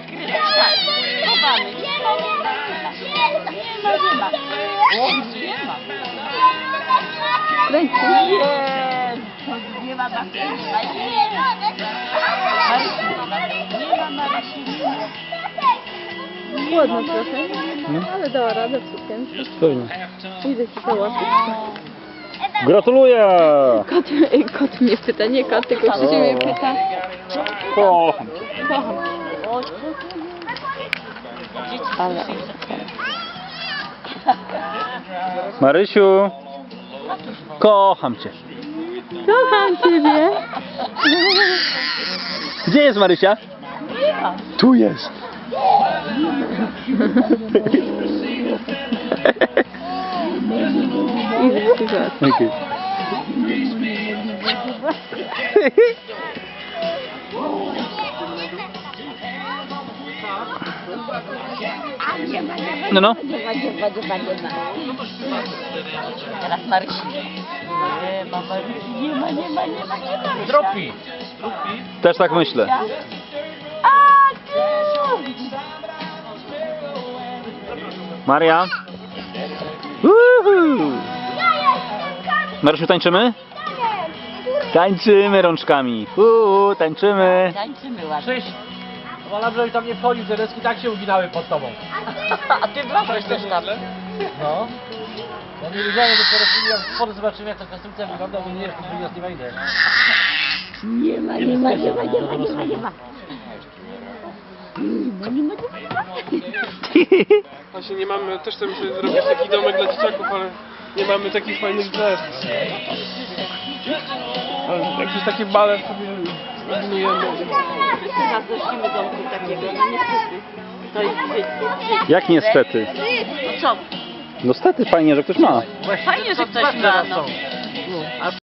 nakrywać. Tak, chowamy. Nie ma, nie ma, nie ma, nie ma. O, nie ma. Kręci. Jest. Nie ma nakrywa. Nie ma. Marysi, nie ma Marysi, nie ma. Chłodno trochę, No, ale dała radę w sukience. pewnie. Idę ci załatwić. Gratuluję! Kot, kot mnie pyta, nie kot, tylko Krzysiu mnie pyta. Kocham. Kocham. Ale... Marysiu, kocham cię. Kocham ciebie. Gdzie jest Marysia? Tu jest. Idę ci załatwić. Okej. No, no. Nie ma, nie ma, nie ma, nie ma. Teraz Marysi. Nie ma Marysi, nie ma, nie ma, nie ma, nie ma. Dropi. Też tak myślę. A, ty! Maria. Uhu. Marysiu, tańczymy? Tańczymy rączkami. Uhu, tańczymy. Tańczymy ładnie. Wolałbym, żeby tam nie wchodził, te deski tak się uginały pod tobą. A ty wlazłeś też tam. No. Ja nie wiedziałem, że teraz jak sporo zobaczymy jak ta konstrukcja wygląda, bo nie wiem, czy nie wejdę. Nie ma, nie ma, nie ma, nie ma, nie ma, nie ma. Nie ma, nie ma, nie ma. Właśnie nie mamy, też chcemy sobie zrobić taki domek dla dzieciaków, ale nie mamy takich fajnych drzew. Ale jakieś takie bale sobie. Wszyscy zazdrościmy domku takiego, no niestety. To jest życie. Jak niestety? No co? No stety, fajnie, że ktoś ma. Fajnie, że ktoś ma, no.